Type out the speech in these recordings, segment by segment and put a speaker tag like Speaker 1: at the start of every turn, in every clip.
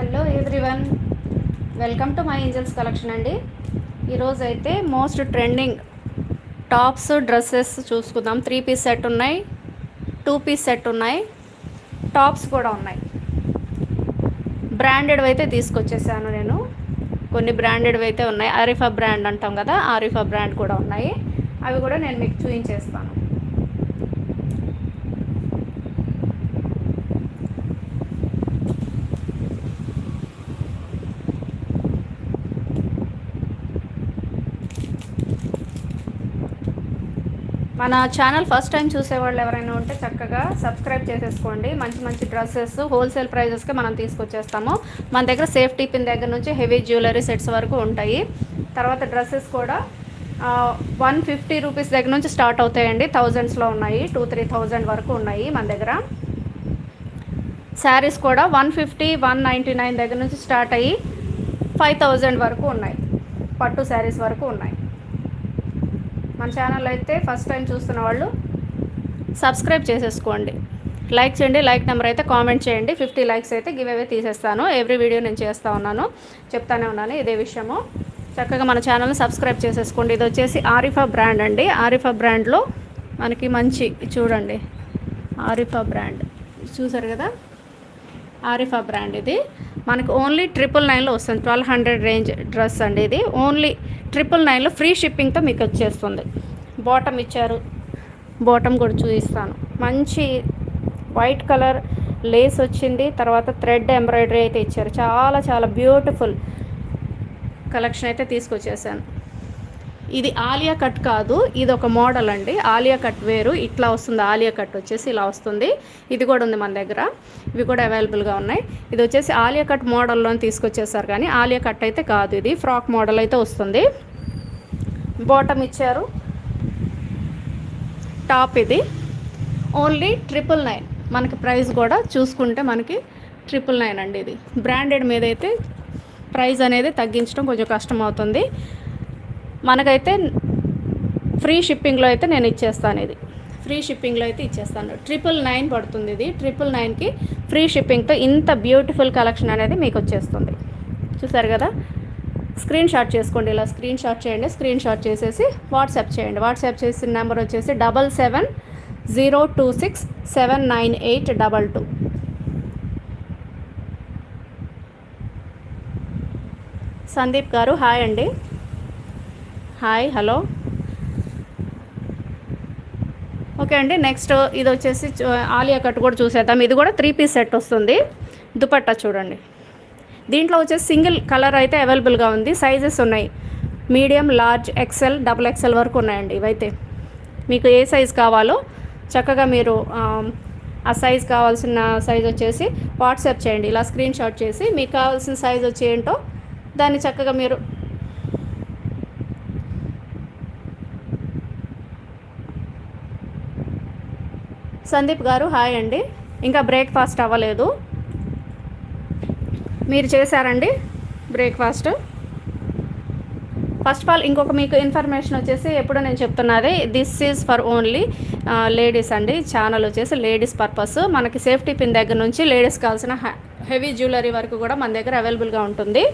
Speaker 1: Hello everyone welcome to my angels collection అండి. ఈరోజు అయితే మోస్ట్ ట్రెండింగ్ టాప్స్ డ్రెస్సెస్ చూసుకుందాం. త్రీ పీస్ సెట్ ఉన్నాయి టూ పీస్ సెట్ ఉన్నాయి టాప్స్ కూడా ఉన్నాయి. బ్రాండెడ్ అయితే తీసుకొచ్చేసాను నేను. కొన్ని బ్రాండెడ్ అయితే ఉన్నాయి. ఆరిఫా బ్రాండ్ అంటాం కదా ఆరిఫా బ్రాండ్ కూడా ఉన్నాయి. అవి కూడా నేను మీకు చూపించేస్తాను. మన ఛానల్ ఫస్ట్ టైం చూసేవాళ్ళు ఎవరైనా ఉంటే చక్కగా సబ్స్క్రైబ్ చేసేసుకోండి. మంచి మంచి డ్రెస్సెస్ హోల్సేల్ ప్రైజెస్కి మనం తీసుకొచ్చేస్తాము. మన దగ్గర సేఫ్టీ పిన్ దగ్గర నుంచి హెవీ జ్యువెలరీ సెట్స్ వరకు ఉంటాయి. తర్వాత డ్రెస్సెస్ కూడా వన్ ఫిఫ్టీ రూపీస్ దగ్గర నుంచి స్టార్ట్ అవుతాయండి. థౌజండ్స్లో ఉన్నాయి. టూ త్రీ థౌజండ్ వరకు ఉన్నాయి మన దగ్గర. శారీస్ కూడా one fifty one ninety nine దగ్గర నుంచి స్టార్ట్ అయ్యి ఫైవ్ థౌజండ్ వరకు ఉన్నాయి. పట్టు శారీస్ వరకు ఉన్నాయి. మన ఛానల్ అయితే ఫస్ట్ టైం చూస్తున్న వాళ్ళు సబ్స్క్రైబ్ చేసేసుకోండి. లైక్ చేయండి లైక్ నెంబర్ అయితే కామెంట్ చేయండి. ఫిఫ్టీ లైక్స్ అయితే గివ్ అవే తీసేస్తాను. ఎవ్రీ వీడియో నేను చేస్తూ ఉన్నాను. చెప్తానే ఉన్నాను ఇదే విషయము. చక్కగా మన ఛానల్ని సబ్స్క్రైబ్ చేసేసుకోండి. ఇది వచ్చేసి ఆరిఫా బ్రాండ్ అండి. ఆరిఫా బ్రాండ్లో మనకి మంచి చూడండి. ఆరిఫా బ్రాండ్ చూసారు కదా? ఆరిఫా బ్రాండ్ ఇది. మనకు ఓన్లీ ట్రిపుల్ నైన్లో వస్తుంది. ట్వెల్వ్ హండ్రెడ్ రేంజ్ డ్రెస్ అండి ఇది. ఓన్లీ ట్రిపుల్ నైన్లో ఫ్రీ షిప్పింగ్తో మీకు వచ్చేస్తుంది. బాటమ్ ఇచ్చారు. బాటమ్ కూడా చూపిస్తాను. మంచి వైట్ కలర్ లేస్ వచ్చింది. తర్వాత థ్రెడ్ ఎంబ్రాయిడరీ అయితే ఇచ్చారు. చాలా చాలా బ్యూటిఫుల్ కలెక్షన్ అయితే తీసుకొచ్చేసాను. ఇది ఆలియా కట్ కాదు ఇది ఒక మోడల్ అండి. ఆలియా కట్ వేరు. ఇట్లా వస్తుంది ఆలియా కట్ వచ్చేసి ఇలా వస్తుంది. ఇది కూడా ఉంది మన దగ్గర. ఇవి కూడా అవైలబుల్గా ఉన్నాయి. ఇది వచ్చేసి ఆలియా కట్ మోడల్లో తీసుకొచ్చేసారు కానీ ఆలియా కట్ అయితే కాదు ఇది. ఫ్రాక్ మోడల్ అయితే వస్తుంది. బాటమ్ ఇచ్చారు. టాప్ ఇది. ఓన్లీ ట్రిపుల్ నైన్ మనకి ప్రైస్ కూడా చూసుకుంటే మనకి ట్రిపుల్ నైన్ అండి ఇది. బ్రాండెడ్ మీద అయితే ప్రైస్ అనేది తగ్గించడం కొంచెం కష్టం అవుతుంది. మనకైతే ఫ్రీ షిప్పింగ్లో అయితే నేను ఇచ్చేస్తాను ఇది. ఫ్రీ షిప్పింగ్లో అయితే ఇచ్చేస్తాను. ట్రిపుల్ నైన్ పడుతుంది ఇది. ట్రిపుల్ నైన్కి ఫ్రీ షిప్పింగ్తో ఇంత బ్యూటిఫుల్ కలెక్షన్ అనేది మీకు వచ్చేస్తుంది. చూసారు కదా? స్క్రీన్ షాట్ చేసుకోండి ఇలా స్క్రీన్ షాట్ చేయండి. స్క్రీన్ షాట్ చేసేసి వాట్సాప్ చేయండి. వాట్సాప్ చేసిన నెంబర్ వచ్చేసి double seven zero two six seven nine eight double two. Sandeep గారు హాయ్ అండి. Hi hello. ఓకే అండి నెక్స్ట్ ఇది వచ్చేసి ఆలియా కట్ కూడా చూసేద్దాం. ఇది కూడా త్రీ పీస్ సెట్ వస్తుంది. దుపట్టా చూడండి. దీంట్లో వచ్చేసి సింగిల్ కలర్ అయితే అవైలబుల్గా ఉంది. సైజెస్ ఉన్నాయి. Medium large XL double XL వరకు ఉన్నాయండి ఇవైతే. మీకు ఏ సైజ్ కావాలో చక్కగా మీరు ఆ సైజ్ కావాల్సిన సైజ్ వచ్చేసి వాట్సాప్ చేయండి. ఇలా స్క్రీన్ షాట్ చేసి మీకు కావాల్సిన సైజ్ వచ్చి ఏంటో దాన్ని చక్కగా మీరు సందీప్ గారు హాయ్ అండి. ఇంకా బ్రేక్ఫాస్ట్ అవ్వలేదు. మీరు చేశారండి బ్రేక్ఫాస్ట్? ఫస్ట్ ఆఫ్ ఆల్ ఇంకొక మీకు ఇన్ఫర్మేషన్ వచ్చేసి ఎప్పుడు నేను చెప్తున్నది this is for only ladies అండి. ఛానల్ వచ్చేసి లేడీస్ పర్పస్ మనకి సేఫ్టీ పిన్ దగ్గర నుంచి లేడీస్ కావాల్సిన హెవీ జ్యువెలరీ వరకు కూడా మన దగ్గర అవైలబుల్గా ఉంటుంది.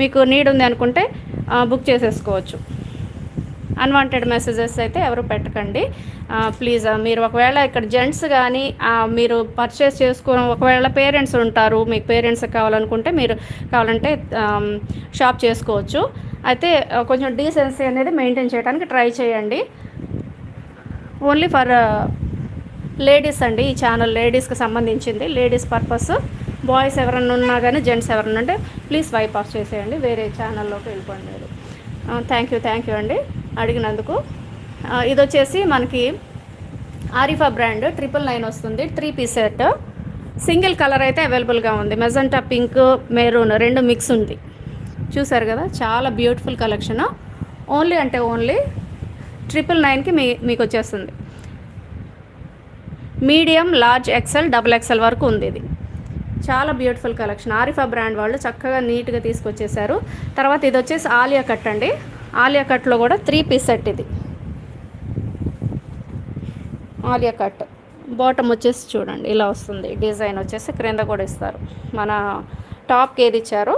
Speaker 1: మీకు నీడ్ ఉంది అనుకుంటే బుక్ చేసేసుకోవచ్చు. అన్వాంటెడ్ మెసేజెస్ అయితే ఎవరు పెట్టకండి. ప్లీజ్ మీరు ఒకవేళ ఇక్కడ జెంట్స్ కానీ మీరు పర్చేస్ చేసుకుని ఒకవేళ పేరెంట్స్ ఉంటారు మీకు పేరెంట్స్ కావాలనుకుంటే మీరు కావాలంటే షాప్ చేసుకోవచ్చు. అయితే కొంచెం డీసెన్సీ అనేది మెయింటైన్ చేయడానికి ట్రై చేయండి. ఓన్లీ ఫర్ లేడీస్ అండి ఈ ఛానల్ లేడీస్కి సంబంధించింది. లేడీస్ పర్పస్ బాయ్స్ ఎవరన్నా ఉన్నా కానీ జెంట్స్ ఎవరన్నా ఉంటే ప్లీజ్ వైప్ ఆఫ్ చేసేయండి. వేరే ఛానల్లోకి వెళ్ళిపోండి మీరు. థ్యాంక్ యూ థ్యాంక్ యూ అండి. అడిగినందుకు ఇది వచ్చేసి మనకి ఆరిఫా బ్రాండ్ ట్రిపుల్ నైన్ వస్తుంది three piece set. Single colour అయితే అవైలబుల్గా ఉంది. మెజంటా పింక్ మెరూన్ రెండు మిక్స్ ఉంది. చూసారు కదా? చాలా బ్యూటిఫుల్ కలెక్షన్. ఓన్లీ అంటే ఓన్లీ ట్రిపుల్ నైన్కి మీ మీకు వచ్చేస్తుంది medium large XL double XL వరకు ఉంది ఇది. చాలా బ్యూటిఫుల్ కలెక్షన్. ఆరిఫా బ్రాండ్ వాళ్ళు చక్కగా నీట్గా తీసుకొచ్చేసారు. తర్వాత ఇది వచ్చేసి ఆలియా కట్ అండి. ఆలియా కట్లో కూడా త్రీ పీస్ సెట్ ఇది. ఆలియా కట్. బాటమ్ వచ్చేసి చూడండి ఇలా వస్తుంది. డిజైన్ వచ్చేసి క్రింద కూడా ఇస్తారు. మన టాప్కి ఏది ఇచ్చారో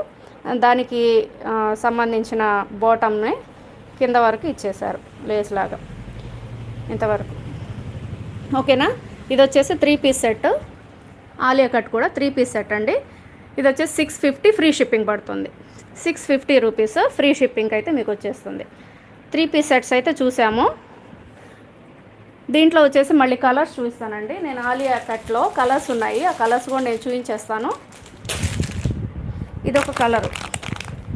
Speaker 1: దానికి సంబంధించిన బాటమ్ని కింద వరకు ఇచ్చేశారు లేస్ లాగా. ఇంతవరకు. ఓకేనా? ఇది వచ్చేసి three piece set Alia cut కూడా త్రీ పీస్ సెట్ అండి. ఇది వచ్చేసి సిక్స్ ఫిఫ్టీ ఫ్రీ షిప్పింగ్ పడుతుంది. Six fifty rupees free shipping అయితే మీకు వచ్చేస్తుంది. త్రీ పీస్ సెట్స్ అయితే చూసాము. దీంట్లో వచ్చేసి మళ్ళీ కలర్స్ చూపిస్తానండి. నేను ఆలియా కట్లో కలర్స్ ఉన్నాయి. ఆ కలర్స్ కూడా నేను చూపించేస్తాను. ఇది ఒక కలరు.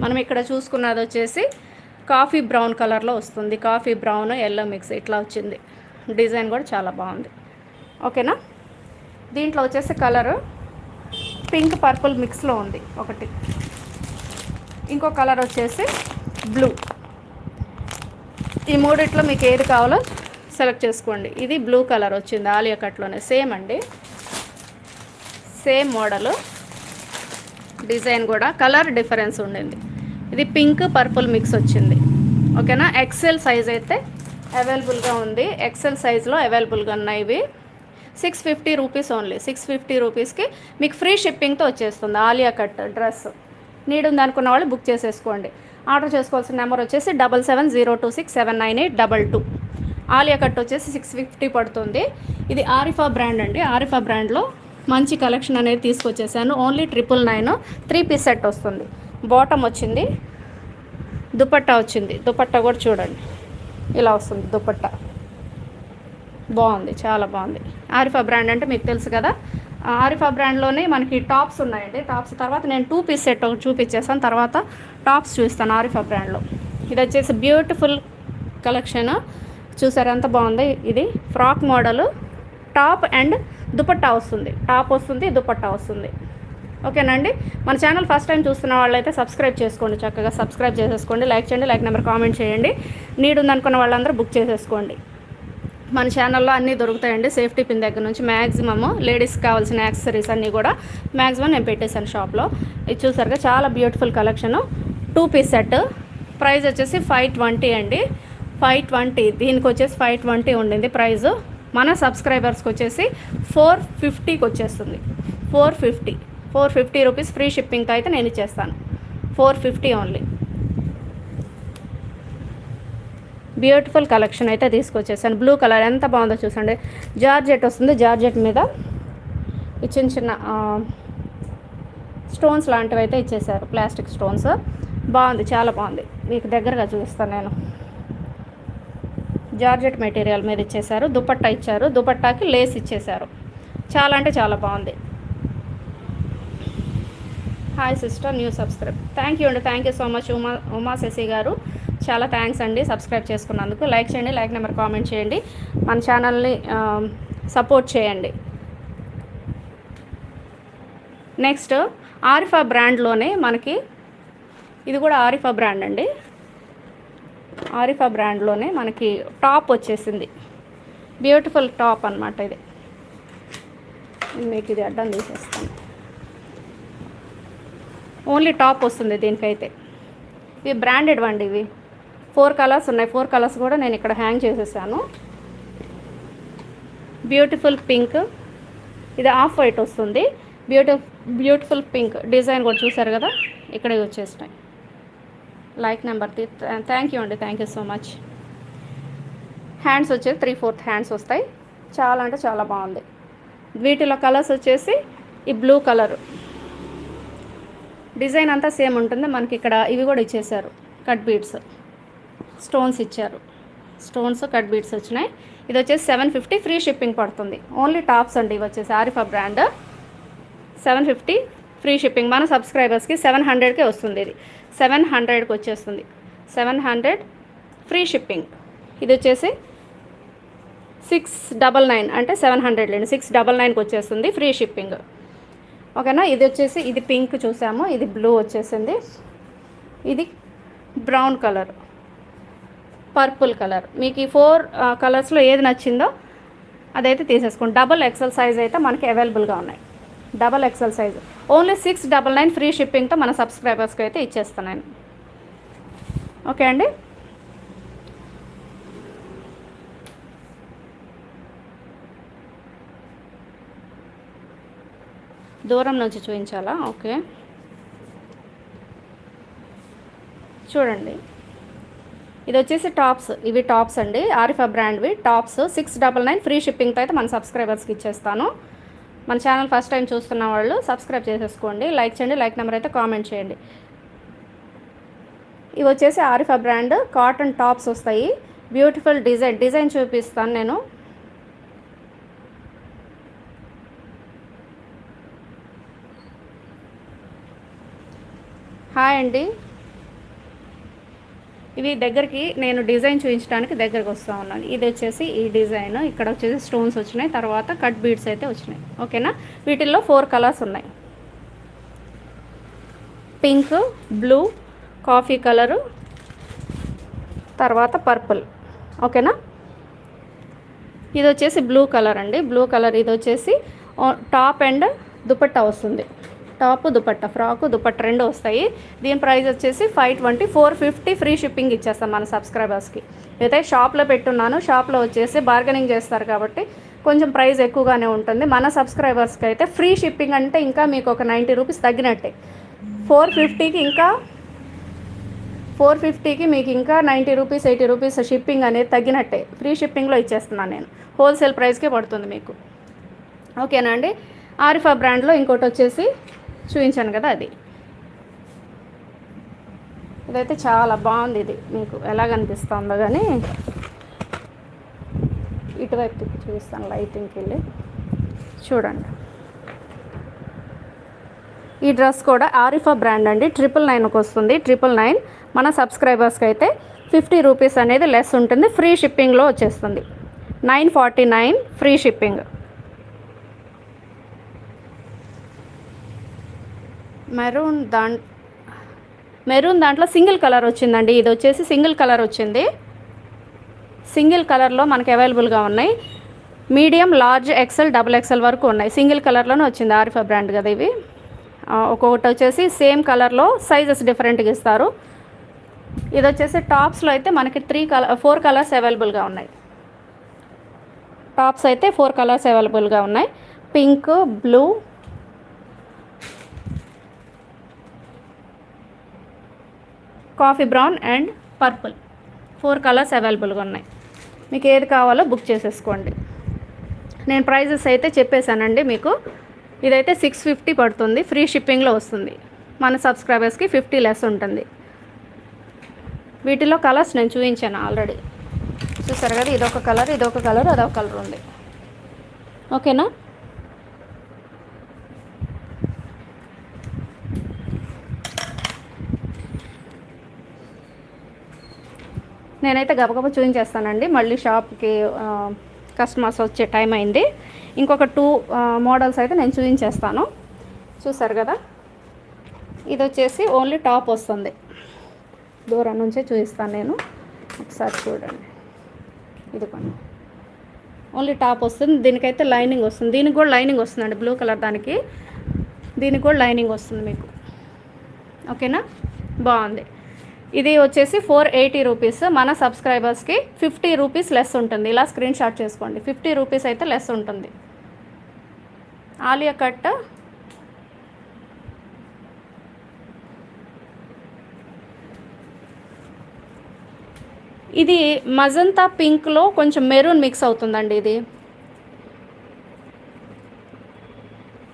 Speaker 1: మనం ఇక్కడ చూసుకున్నది వచ్చేసి కాఫీ బ్రౌన్ కలర్లో వస్తుంది. కాఫీ బ్రౌన్ ఎల్లో మిక్స్ ఇట్లా వచ్చింది. డిజైన్ కూడా చాలా బాగుంది. ఓకేనా? దీంట్లో వచ్చేసి కలరు పింక్ పర్పుల్ మిక్స్లో ఉంది ఒకటి. ఇంకో కలర్ వచ్చేసి బ్లూ. ఈ మూడిట్లో మీకు ఏది కావాలో సెలెక్ట్ చేసుకోండి. ఇది బ్లూ కలర్ వచ్చింది. ఆలియా కట్లోనే సేమ్ అండి. సేమ్ మోడలు డిజైన్ కూడా. కలర్ డిఫరెన్స్ ఉండింది. ఇది పింక్ పర్పుల్ మిక్స్ వచ్చింది. ఓకేనా ఎక్సెల్ సైజ్ అయితే అవైలబుల్గా ఉంది. ఎక్సెల్ సైజ్లో అవైలబుల్గా ఉన్నాయి ఇవి. Six fifty rupees only six fifty రూపీస్కి మీకు ఫ్రీ షిప్పింగ్తో వచ్చేస్తుంది. ఆలియా కట్ డ్రెస్ నీడ్ ఉంది అనుకున్న వాళ్ళు బుక్ చేసేసుకోండి. ఆర్డర్ చేసుకోవాల్సిన నెంబర్ వచ్చేసి double seven zero two six seven nine eight double two Alia cut వచ్చేసి సిక్స్ ఫిఫ్టీ పడుతుంది. ఇది ఆరిఫా బ్రాండ్ అండి. ఆరిఫా బ్రాండ్లో మంచి కలెక్షన్ అనేది తీసుకొచ్చేసాను. Only triple nine three piece set వస్తుంది. బాటమ్ వచ్చింది. దుపట్టా వచ్చింది. దుపట్టా కూడా చూడండి. ఇలా వస్తుంది దుపట్టా. బాగుంది చాలా బాగుంది. ఆరిఫా బ్రాండ్ అంటే మీకు తెలుసు కదా. ఆరిఫా బ్రాండ్లోనే మనకి టాప్స్ ఉన్నాయండి. టాప్స్ తర్వాత నేను టూ పీస్ సెట్ ఒకటి చూపించేస్తాను తర్వాత టాప్స్ చూస్తాను ఆరిఫా బ్రాండ్లో ఇది వచ్చేసి బ్యూటిఫుల్ కలెక్షన్ చూసారు ఎంత బాగుంది? ఇది frock model. Top and dupatta వస్తుంది. టాప్ వస్తుంది దుపట్టా వస్తుంది. ఓకేనండి మన ఛానల్ ఫస్ట్ టైం చూస్తున్న వాళ్ళైతే సబ్స్క్రైబ్ చేసుకోండి. చక్కగా సబ్స్క్రైబ్ చేసేసుకోండి. లైక్ చేయండి లైక్ నెంబర్ కామెంట్ చేయండి. నీడ్ ఉందనుకున్న వాళ్ళందరూ బుక్ చేసేసుకోండి. మన ఛానల్లో అన్నీ దొరుకుతాయండి. సేఫ్టీ పిన్ దగ్గర నుంచి మ్యాక్సిమమ్ లేడీస్కి కావాల్సిన యాక్సెసరీస్ అన్నీ కూడా మ్యాక్సిమం నేను పెట్టేశాను షాప్లో. ఇది చూసారుగా చాలా beautiful collection. Two piece set. Price వచ్చేసి ఫైవ్ ట్వంటీ అండి. ఫైవ్ ట్వంటీ దీనికి వచ్చేసి ఫైవ్ ట్వంటీ ఉండింది. ప్రైస్ మన సబ్స్క్రైబర్స్కి వచ్చేసి ఫోర్ ఫిఫ్టీకి వచ్చేస్తుంది four fifty. Four fifty rupees free షిప్పింగ్తో అయితే నేను ఇచ్చేస్తాను four fifty only. Beautiful collection అయితే తీసుకొచ్చేసాను. బ్లూ కలర్ ఎంత బాగుందో చూసండి. జార్జెట్ వస్తుంది. జార్జెట్ మీద చిన్న చిన్న స్టోన్స్ లాంటివి అయితే ఇచ్చేసారు ప్లాస్టిక్ స్టోన్స్. బాగుంది. చాలా బాగుంది. మీకు దగ్గరగా చూపిస్తాను నేను. జార్జెట్ మెటీరియల్ మీద ఇచ్చేసారు దుపట్టా ఇచ్చారు దుపట్టాకి లేస్ ఇచ్చేసారు చాలా అంటే చాలా బాగుంది. Hi sister new subscribe thank you అండి. Thank you so much Uma Uma Sashi గారు. చాలా థ్యాంక్స్ అండి సబ్స్క్రైబ్ చేసుకున్నందుకు. లైక్ చేయండి లైక్ నెంబర్ కామెంట్ చేయండి. మన ఛానల్ని సపోర్ట్ um, చేయండి. నెక్స్ట్ ఆరిఫా బ్రాండ్లోనే మనకి ఇది కూడా ఆరిఫా బ్రాండ్ అండి. ఆరిఫా బ్రాండ్లోనే మనకి టాప్ వచ్చేసింది. బ్యూటిఫుల్ టాప్ అనమాట ఇది మీకు ఇది అడ్డం తీసేస్తాను. ఓన్లీ టాప్ వస్తుంది దీనికైతే. ఇవి బ్రాండెడ్ వండి ఇవి. ఫోర్ కలర్స్ ఉన్నాయి. ఫోర్ కలర్స్ కూడా నేను ఇక్కడ హ్యాంగ్ చేసేసాను. Beautiful pink. ఇది ఆఫ్ వైట్ వస్తుంది. బ్యూటి బ్యూటిఫుల్ పింక్ డిజైన్ కూడా చూసారు కదా? ఇక్కడే వచ్చేసినాయి. లైక్ నెంబర్ థ్యాంక్ యూ అండి thank you so much hands వచ్చేసి త్రీ ఫోర్త్ హ్యాండ్స్ వస్తాయి. చాలా అంటే చాలా బాగుంది. వీటిలో కలర్స్ వచ్చేసి ఈ బ్లూ కలర్ డిజైన్ అంతా సేమ్ ఉంటుంది. మనకి ఇక్కడ ఇవి కూడా ఇచ్చేసారు కట్ బీడ్స్ స్టోన్స్ ఇచ్చారు. స్టోన్స్ కట్ బీడ్స్ వచ్చినాయి. ఇది వచ్చేసి సెవెన్ ఫిఫ్టీ ఫ్రీ షిప్పింగ్ పడుతుంది. ఓన్లీ టాప్స్ అండి ఇవి వచ్చేసి. Arifa brand seven fifty free shipping మన సబ్స్క్రైబర్స్కి సెవెన్ హండ్రెడ్కే వస్తుంది ఇది. సెవెన్ హండ్రెడ్కి వచ్చేస్తుంది. Seven hundred free shipping. ఇది వచ్చేసి సిక్స్ డబల్ నైన్ అంటే సెవెన్ హండ్రెడ్ లేండి. సిక్స్ డబల్ నైన్కి వచ్చేస్తుంది ఫ్రీ షిప్పింగ్. ఓకేనా? ఇది వచ్చేసి ఇది పింక్ చూసాము. ఇది బ్లూ వచ్చేసింది. ఇది బ్రౌన్ కలర్. Purple colour. మీకు ఈ ఫోర్ కలర్స్లో ఏది నచ్చిందో అదైతే తీసేసుకోండి. డబల్ ఎక్సెల్ సైజ్ అయితే మనకి అవైలబుల్గా ఉన్నాయి. Double XL size. Only six double nine free షిప్పింగ్తో మన సబ్స్క్రైబర్స్కి అయితే ఇచ్చేస్తున్నాను. ఓకే అండి? దూరం నుంచి చూపించాలా? ఓకే. చూడండి. ఇది వచ్చేసి టాప్స్. ఇవి టాప్స్ అండి. Arifa బ్రాండ్వి. Tops six double nine free షిప్పింగ్తో అయితే మన సబ్స్క్రైబర్స్కి ఇచ్చేస్తాను. మన ఛానల్ ఫస్ట్ టైం చూస్తున్న వాళ్ళు సబ్స్క్రైబ్ చేసేసుకోండి. లైక్ చేయండి. లైక్ నెంబర్ అయితే కామెంట్ చేయండి. ఇవి వచ్చేసి ఆరిఫా బ్రాండ్. కాటన్ టాప్స్ వస్తాయి. Beautiful design. డిజైన్ చూపిస్తాను నేను. హాయ్ అండి. ఇవి దగ్గరికి నేను డిజైన్ చూపించడానికి దగ్గరకు వస్తూ ఉన్నాను. ఇది వచ్చేసి ఈ డిజైన్. ఇక్కడ వచ్చేసి స్టోన్స్ వచ్చినాయి. తర్వాత కట్ బీడ్స్ అయితే వచ్చినాయి. ఓకేనా? వీటిల్లో ఫోర్ కలర్స్ ఉన్నాయి. పింక్ బ్లూ కాఫీ కలరు తర్వాత పర్పుల్. ఓకేనా? ఇది వచ్చేసి బ్లూ కలర్ అండి. Blue colour. ఇది వచ్చేసి టాప్ అండ్ దుపట్టా వస్తుంది. టాప్ దుపట్ట ఫ్రాక్ దుపట్ట రెండు వస్తాయి. దీని ప్రైస్ వచ్చేసి five twenty four fifty free shipping ఇచ్చేస్తాం మన సబ్స్క్రైబర్స్కి. అయితే షాప్లో పెట్టున్నాను. షాప్లో వచ్చేసి బార్గెనింగ్ చేస్తారు కాబట్టి కొంచెం ప్రైస్ ఎక్కువగానే ఉంటుంది. మన సబ్స్క్రైబర్స్కి అయితే ఫ్రీ షిప్పింగ్ అంటే ఇంకా మీకు ఒక నైంటీ రూపీస్ తగ్గినట్టే. ఫోర్ ఫిఫ్టీకి ఇంకా ఫోర్ ఫిఫ్టీకి మీకు ఇంకా ninety rupees eighty rupees shipping అనేది తగ్గినట్టే. ఫ్రీ షిప్పింగ్లో ఇచ్చేస్తున్నాను నేను. హోల్సేల్ ప్రైస్కే పడుతుంది మీకు. ఓకేనా అండి? ఆరిఫా బ్రాండ్లో ఇంకోటి వచ్చేసి చూపించాను కదా అది. ఇదైతే చాలా బాగుంది ఇది. మీకు ఎలా కనిపిస్తుందో కానీ ఇటువైపు చూపిస్తాను లైటింగ్కి వెళ్ళి. చూడండి. ఈ డ్రెస్ కూడా ఆరిఫా బ్రాండ్ అండి. ట్రిపుల్ నైన్కి వస్తుంది. ట్రిపుల్ నైన్ మన సబ్స్క్రైబర్స్కి అయితే ఫిఫ్టీ రూపీస్ అనేది లెస్ ఉంటుంది. ఫ్రీ షిప్పింగ్లో వచ్చేస్తుంది. Nine forty nine free shipping. Maroon దాం మెరూన్ దాంట్లో సింగిల్ కలర్ వచ్చిందండి. ఇది వచ్చేసి సింగిల్ కలర్ వచ్చింది. సింగిల్ కలర్లో మనకి అవైలబుల్గా ఉన్నాయి. Medium large XL double XL వరకు ఉన్నాయి. సింగిల్ కలర్లోనే వచ్చింది ఆరిఫా బ్రాండ్ కదా ఇవి. ఒక్కొక్కటి వచ్చేసి సేమ్ కలర్లో సైజెస్ డిఫరెంట్గా ఇస్తారు. ఇది వచ్చేసి టాప్స్లో అయితే మనకి త్రీ కలర్ ఫోర్ కలర్స్ అవైలబుల్గా ఉన్నాయి. టాప్స్ అయితే ఫోర్ కలర్స్ అవైలబుల్గా ఉన్నాయి. Pink blue coffee brown and purple. Four colours అవైలబుల్గా ఉన్నాయి. మీకు ఏది కావాలో బుక్ చేసేసుకోండి. నేను ప్రైజెస్ అయితే చెప్పేశానండి మీకు. ఇదైతే సిక్స్ ఫిఫ్టీ పడుతుంది. ఫ్రీ షిప్పింగ్లో వస్తుంది. మన సబ్స్క్రైబర్స్కి ఫిఫ్టీ లెస్ ఉంటుంది. వీటిలో కలర్స్ నేను చూపించాను ఆల్రెడీ. చూసారు కదా ఇదొక కలర్ ఇదొక కలర్ అదొక కలర్ ఉంది. ఓకేనా? నేనైతే గబగబా చూపించేస్తానండి మళ్ళీ షాప్కి కస్టమర్స్ వచ్చే టైం అయింది. ఇంకొక టూ మోడల్స్ అయితే నేను చూపించేస్తాను చూసారు కదా? ఇది వచ్చేసి ఓన్లీ టాప్ వస్తుంది. దూరం నుంచే చూపిస్తాను నేను. ఒకసారి చూడండి. ఇది కొన్ని ఓన్లీ టాప్ వస్తుంది. దీనికైతే లైనింగ్ వస్తుంది. దీనికి కూడా లైనింగ్ వస్తుందండి. బ్లూ కలర్ దానికి. దీనికి కూడా లైనింగ్ వస్తుంది మీకు. ఓకేనా బాగుంది. ఇది వచ్చేసి ఫోర్ ఎయిటీ రూపీస్ మన సబ్స్క్రైబర్స్కి ఫిఫ్టీ రూపీస్ లెస్ ఉంటుంది. ఇలా స్క్రీన్ షాట్ చేసుకోండి. ఫిఫ్టీ రూపీస్ అయితే లెస్ ఉంటుంది. ఆలియా కట్ ఇది మజంతా పింక్లో కొంచెం మెరూన్ మిక్స్ అవుతుందండి ఇది.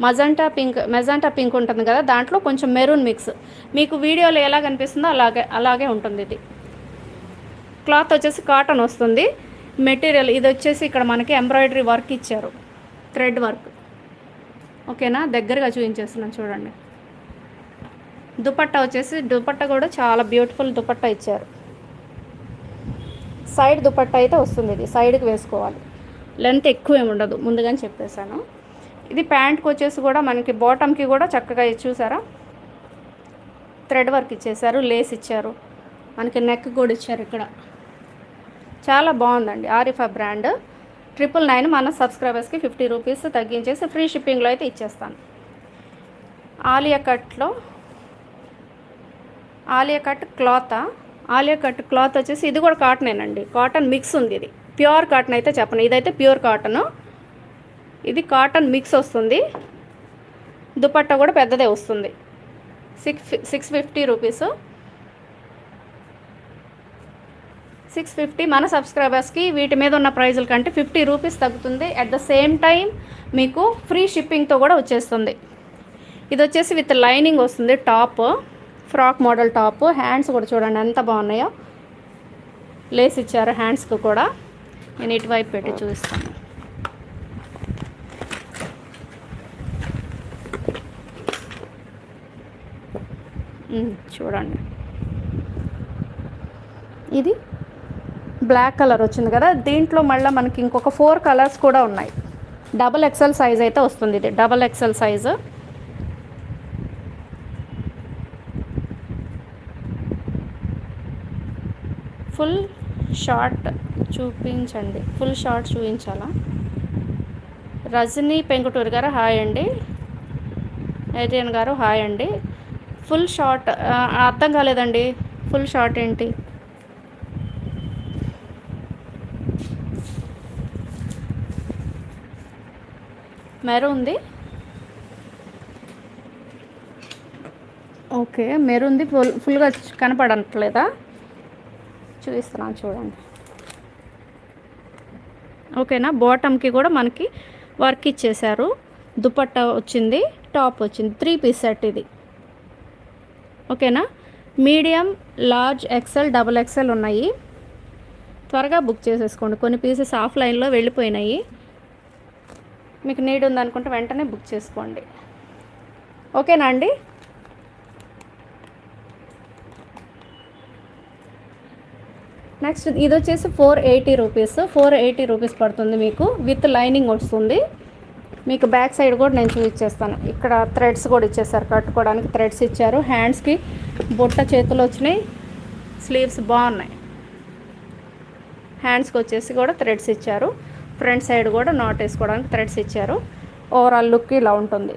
Speaker 1: మజంటా పింక్ మెజంటా పింక్ ఉంటుంది కదా దాంట్లో కొంచెం మెరూన్ మిక్స్ మీకు వీడియోలో ఎలా కనిపిస్తుందో అలాగే అలాగే ఉంటుంది ఇది. క్లాత్ వచ్చేసి కాటన్ వస్తుంది. మెటీరియల్ ఇది వచ్చేసి ఇక్కడ మనకి ఎంబ్రాయిడరీ వర్క్ ఇచ్చారు. థ్రెడ్ వర్క్ ఓకేనా దగ్గరగా చూపించేస్తున్నాను చూడండి. దుపట్టా వచ్చేసి దుపట్టా కూడా చాలా బ్యూటిఫుల్ దుపట్టా ఇచ్చారు. సైడ్ దుపట్టా అయితే వస్తుంది ఇది. సైడ్కి వేసుకోవాలి. లెంత్ ఎక్కువ ఏమి ఉండదు. ముందుగానే చెప్పేశాను. ఇది ప్యాంట్కి వచ్చేసి కూడా మనకి బాటమ్కి కూడా చక్కగా చూసారా? థ్రెడ్ వర్క్ ఇచ్చేసారు లేస్ ఇచ్చారు. మనకి నెక్ కూడా ఇచ్చారు ఇక్కడ. చాలా బాగుందండి ఆరిఫా బ్రాండ్. ట్రిపుల్ నైన్ మన సబ్స్క్రైబర్స్కి ఫిఫ్టీ రూపీస్ తగ్గించేసి ఫ్రీ షిప్పింగ్లో అయితే ఇచ్చేస్తాను. ఆలియా కట్లో Alia cut cloth Alia cut cloth వచ్చేసి ఇది కూడా కాటనేనండి కాటన్ మిక్స్ ఉంది ఇది. ప్యూర్ కాటన్ అయితే చెప్పను. ఇదైతే ప్యూర్ కాటన్ ఇది కాటన్ మిక్స్ వస్తుంది. దుపట్టా కూడా పెద్దదే వస్తుంది. Six six fifty rupees six fifty మన సబ్స్క్రైబర్స్కి వీటి మీద ఉన్న ప్రైజుల కంటే ఫిఫ్టీ రూపీస్ తగ్గుతుంది. అట్ ద సేమ్ టైం మీకు ఫ్రీ షిప్పింగ్తో కూడా వచ్చేస్తుంది. ఇది వచ్చేసి విత్ లైనింగ్ వస్తుంది. Top frock model top hands కూడా చూడండి ఎంత బాగున్నాయో. లేస్ ఇచ్చారు హ్యాండ్స్కి కూడా. నేను ఇటువైపు పెట్టి చూస్తాను చూడండి. ఇది బ్లాక్ కలర్ వచ్చింది కదా దీంట్లో మళ్ళీ మనకి ఇంకొక ఫోర్ కలర్స్ కూడా ఉన్నాయి. డబల్ ఎక్సెల్ సైజ్ అయితే వస్తుంది ఇది double XL size. Full short చూపించండి ఫుల్ షార్ట్ చూపించాలా? రజనీ పెంకుటూరు గారు హాయ్ అండి. ఏటిఎన్ గారు హాయ్ అండి. ఫుల్ షార్ట్ అర్థం కాలేదండి. ఫుల్ షార్ట్ ఏంటి? మెరూన్ది ఓకే మెరూన్ది ఫుల్ ఫుల్గా కనపడట్లేదా? చూపిస్తున్నాను చూడండి. ఓకేనా? బాటమ్కి కూడా మనకి వర్క్ ఇచ్చేసారు దుపట్టా వచ్చింది టాప్ వచ్చింది. త్రీ పీస్ సెట్ ఇది. ఓకేనా? Medium large XL double XL ఉన్నాయి. త్వరగా బుక్ చేసేసుకోండి. కొన్ని పీసెస్ ఆఫ్లైన్లో వెళ్ళిపోయినాయి. మీకు నీడ్ ఉందనుకుంటే వెంటనే బుక్ చేసుకోండి. ఓకేనా అండి? నెక్స్ట్ ఇది వచ్చేసి four eighty rupees four eighty rupees పడుతుంది మీకు. విత్ లైనింగ్ వస్తుంది. మీకు బ్యాక్ సైడ్ కూడా నేను చూపించేస్తాను ఇక్కడ థ్రెడ్స్ కూడా ఇచ్చేసారు కట్టుకోవడానికి. థ్రెడ్స్ ఇచ్చారు. హ్యాండ్స్కి బుట్ట చేతులు వచ్చినాయి. స్లీవ్స్ బాగున్నాయి. హ్యాండ్స్కి వచ్చేసి కూడా థ్రెడ్స్ ఇచ్చారు. ఫ్రంట్ సైడ్ కూడా నాట్ వేసుకోవడానికి థ్రెడ్స్ ఇచ్చారు. ఓవరాల్ లుక్ ఇలా ఉంటుంది.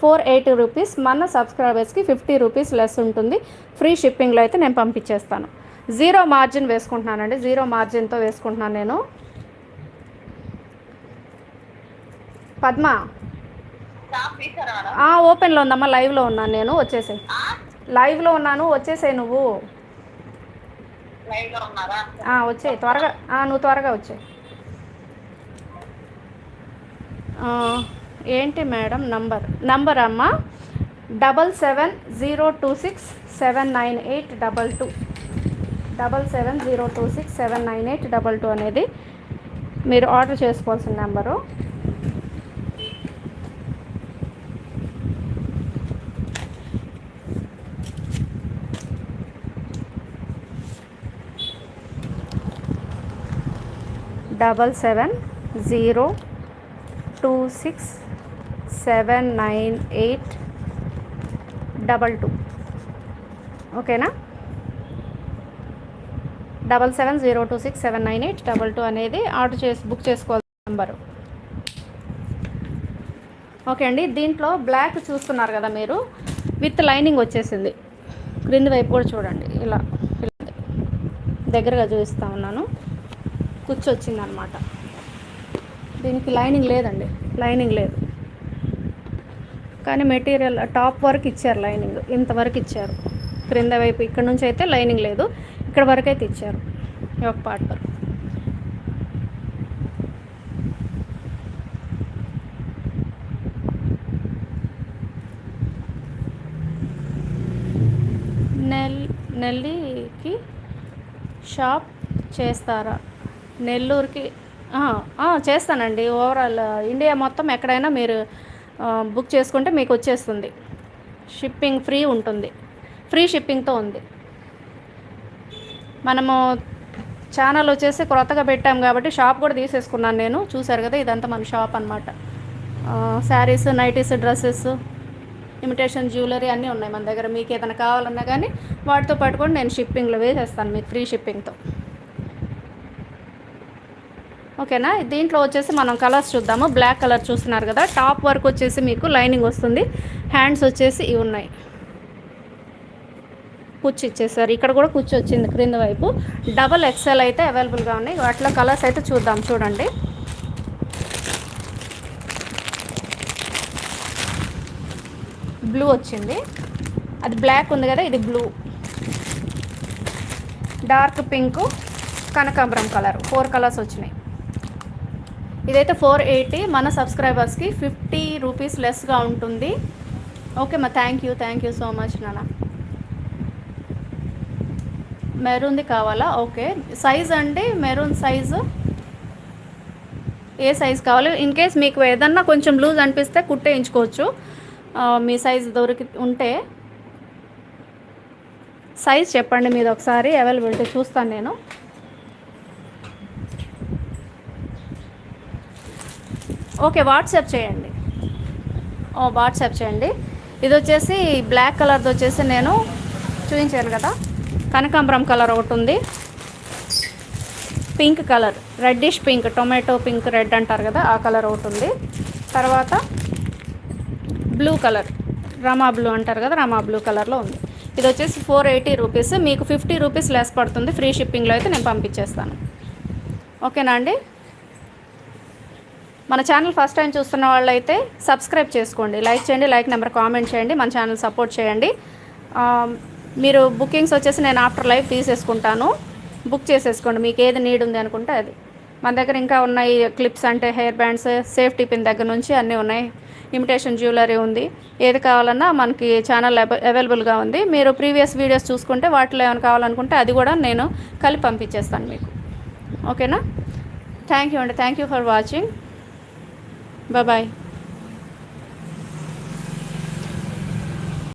Speaker 1: ఫోర్ ఎయిటీ రూపీస్ మన సబ్స్క్రైబర్స్కి ఫిఫ్టీ రూపీస్ లెస్ ఉంటుంది. ఫ్రీ షిప్పింగ్లో అయితే నేను పంపించేస్తాను. జీరో మార్జిన్ వేసుకుంటున్నానండి. జీరో మార్జిన్తో వేసుకుంటున్నాను నేను. పద్మ? ఓపెన్లో ఉందమ్మా లైవ్లో ఉన్నాను నేను వచ్చేసాయి. లైవ్లో ఉన్నాను వచ్చేసాయి నువ్వు. వచ్చేయి త్వరగా నువ్వు త్వరగా వచ్చేయి. ఆ, ఏంటి మేడం నంబర్? నంబర్ అమ్మా double seven zero two six seven nine eight double two. Double seven zero two six seven nine eight double two అనేది మీరు ఆర్డర్ చేసుకోవాల్సిన number. Double seven zero two six seven nine eight double two. ఓకేనా? Double seven zero two six seven nine eight double two అనేది order చేసి book చేసుకోవాల్సిన number. Okay అండి దీంట్లో black చూస్తున్నారు కదా మీరు విత్ లైనింగ్ వచ్చేసింది. క్రింది వైపు కూడా చూడండి ఇలా దగ్గరగా చూపిస్తా ఉన్నాను. కూర్చొచ్చింది అనమాట దీనికి లైనింగ్ లేదండి. లైనింగ్ లేదు. కానీ మెటీరియల్ టాప్ వరకు ఇచ్చారు లైనింగ్. ఇంతవరకు ఇచ్చారు. క్రింద వైపు ఇక్కడ నుంచి అయితే లైనింగ్ లేదు. ఇక్కడ వరకు అయితే ఇచ్చారు. ఈ ఒక పార్ట్ వరకు. నెల్ నెల్లికి షాప్ చేస్తారా? నెల్లూరుకి చేస్తానండి. ఓవరాల్ ఇండియా మొత్తం ఎక్కడైనా మీరు బుక్ చేసుకుంటే మీకు వచ్చేస్తుంది. షిప్పింగ్ ఫ్రీ ఉంటుంది. ఫ్రీ షిప్పింగ్తో ఉంది. మనము ఛానల్ వచ్చేసి క్రొత్తగా పెట్టాం కాబట్టి షాప్ కూడా తీసేసుకున్నాను నేను. చూశారు కదా ఇదంతా మన షాప్ అనమాట saris nighties dresses imitation jewellery అన్నీ ఉన్నాయి మన దగ్గర. మీకు ఏదైనా కావాలన్నా కానీ వాటితో పాటు కూడా నేను షిప్పింగ్లో వేసేస్తాను మీకు ఫ్రీ షిప్పింగ్తో ఓకేనా? దీంట్లో వచ్చేసి మనం కలర్స్ చూద్దాము. బ్లాక్ కలర్ చూస్తున్నారు కదా టాప్ వర్క్ వచ్చేసి మీకు లైనింగ్ వస్తుంది. హ్యాండ్స్ వచ్చేసి ఇవి ఉన్నాయి. కుచ్చి ఇచ్చేసారు. ఇక్కడ కూడా కుచ్చి వచ్చింది క్రింద వైపు. డబల్ ఎక్సెల్ అయితే అవైలబుల్గా ఉన్నాయి. వాటిలో కలర్స్ అయితే చూద్దాం చూడండి. బ్లూ వచ్చింది. అది బ్లాక్ ఉంది కదా ఇది బ్లూ. డార్క్ పింక్ కనకాంబరం కలర్. ఫోర్ కలర్స్ వచ్చినాయి. ఇదైతే ఫోర్ ఎయిటీ మన సబ్స్క్రైబర్స్కి ఫిఫ్టీ రూపీస్ లెస్గా ఉంటుంది. ఓకే మా thank you thank you so much నాన్న. మెరూన్ది కావాలా? ఓకే. సైజ్ అండి మెరూన్ సైజు. ఏ సైజ్ కావాలి? ఇన్ కేస్ మీకు ఏదన్నా కొంచెం లూజ్ అనిపిస్తే కుట్టేయించుకోవచ్చు మీ సైజ్ దొరికి ఉంటే. సైజ్ చెప్పండి మీద ఒకసారి అవైలబిలిటీ చూస్తాను నేను. ఓకే వాట్సాప్ చేయండి. ఓ వాట్సాప్ చేయండి. ఇది వచ్చేసి బ్లాక్ కలర్ది వచ్చేసి నేను చూపించాను కదా. కనకాంబరం కలర్ ఒకటి ఉంది. Pink colour reddish pink tomato pink red అంటారు కదా ఆ కలర్ ఒకటి ఉంది. తర్వాత బ్లూ కలర్ రమా బ్లూ అంటారు కదా రమా బ్లూ కలర్లో ఉంది. ఇది వచ్చేసి ఫోర్ ఎయిటీ రూపీస్. మీకు ఫిఫ్టీ రూపీస్ లెస్ పడుతుంది. ఫ్రీ షిప్పింగ్లో అయితే నేను పంపించేస్తాను. ఓకేనా అండి? మన ఛానల్ ఫస్ట్ టైం చూస్తున్న వాళ్ళైతే సబ్స్క్రైబ్ చేసుకోండి. లైక్ చేయండి లైక్ నెంబర్ కామెంట్ చేయండి మన ఛానల్ సపోర్ట్ చేయండి. Um, మీరు బుకింగ్స్ వచ్చేసి నేను ఆఫ్టర్ లైఫ్ తీసేసుకుంటాను. బుక్ చేసేసుకోండి. మీకు ఏది నీడ్ ఉంది అనుకుంటే అది. మన దగ్గర ఇంకా ఉన్నాయి క్లిప్స్ అంటే హెయిర్ బ్యాండ్స్ సేఫ్టీ పిన్ దగ్గర నుంచి అన్నీ ఉన్నాయి. ఇమిటేషన్ జ్యువెలరీ ఉంది. ఏది కావాలన్నా మనకి ఛానల్ అవైలబుల్గా ఉంది. మీరు ప్రీవియస్ వీడియోస్ చూసుకుంటే వాటిలో ఏమైనా కావాలనుకుంటే అది కూడా నేను కలిపి పంపించేస్తాను మీకు. ఓకేనా థ్యాంక్ యూ అండి. Thank you for watching 拜拜。